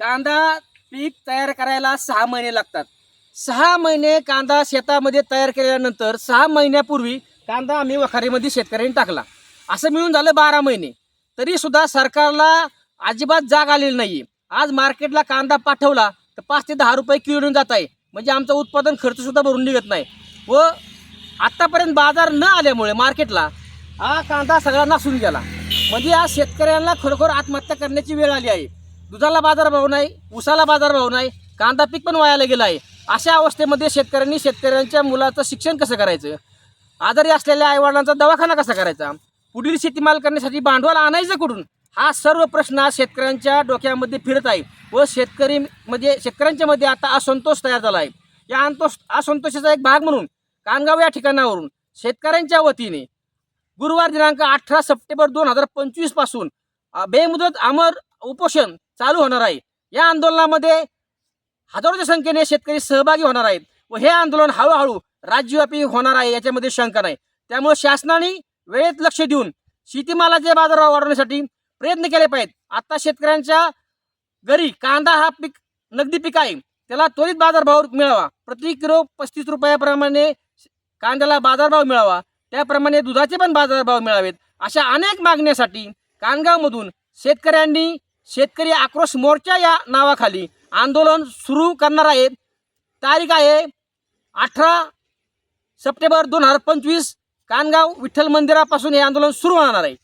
कांदा पीक तयार करायला सहा महिने लागतात. सहा महिने कांदा शेतामध्ये तयार केल्यानंतर सहा महिन्यापूर्वी कांदा आम्ही वखारीमध्ये शेतकऱ्यांनी टाकला. असं मिळून झालं बारा महिने. तरी सुद्धा सरकारला अजिबात जाग आलेली नाही आज मार्केटला कांदा पाठवला तर पाच ते दहा रुपये किलोने जात आहे. म्हणजे आमचं उत्पादन खर्च सुद्धा भरून निघत नाही. व आत्तापर्यंत बाजार न आल्यामुळे मार्केटला हा कांदा सगळा नासून गेला. म्हणजे आज शेतकऱ्यांना खरोखर आत्महत्या करण्याची वेळ आली आहे. दुधाला बाजारभाव नाही उसाला बाजारभाव नाही कांदा पीक पण वायाला गेला आहे अशा अवस्थेमध्ये शेतकऱ्यांनी शेतकऱ्यांच्या मुलाचं शिक्षण कसं करायचं? आजारी असलेल्या आईवडिलांचा दवाखाना कसा करायचा? पुढील शेतीमाल करण्यासाठी भांडवल आणायचं कुठून? हा सर्व प्रश्न आज शेतकऱ्यांच्या डोक्यामध्ये फिरत आहे व शेतकरी म्हणजे शेतकऱ्यांच्या मध्ये आता असंतोष तयार झाला आहे. या अंतोष असंतोषाचा एक भाग म्हणून कानगाव या ठिकाणावरून शेतकऱ्यांच्या वतीने गुरुवार दिनांक अठरा सप्टेंबर दोन हजार पंचवीसपासून बेमुदत अमर उपोषण चालू होणार आहे. या आंदोलनामध्ये हजारोच्या संख्येने शेतकरी सहभागी होणार आहेत व हे आंदोलन हळूहळू राज्यव्यापी होणार आहे याच्यामध्ये शंका नाही. त्यामुळे शासनाने वेळेत लक्ष देऊन शेतीमालाचे बाजारभाव वाढवण्यासाठी प्रयत्न केले पाहिजेत. आता शेतकऱ्यांच्या घरी कांदा हा पीक नगदी पीक आहे. त्याला त्वरित बाजारभाव मिळावा. प्रति किलो पस्तीस रुपयाप्रमाणे कांद्याला बाजारभाव मिळावा. त्याप्रमाणे दुधाचे पण बाजारभाव मिळावेत. अशा अनेक मागण्यासाठी कानगावमधून शेतकऱ्यांनी शेतकरी आक्रोश मोर्चा या नावाखाली आंदोलन सुरू करणार आहेत. तारीख आहे अठरा सप्टेंबर दोन हजार पंचवीस. कानगाव विठ्ठल मंदिरापासून हे आंदोलन सुरू होणार आहे.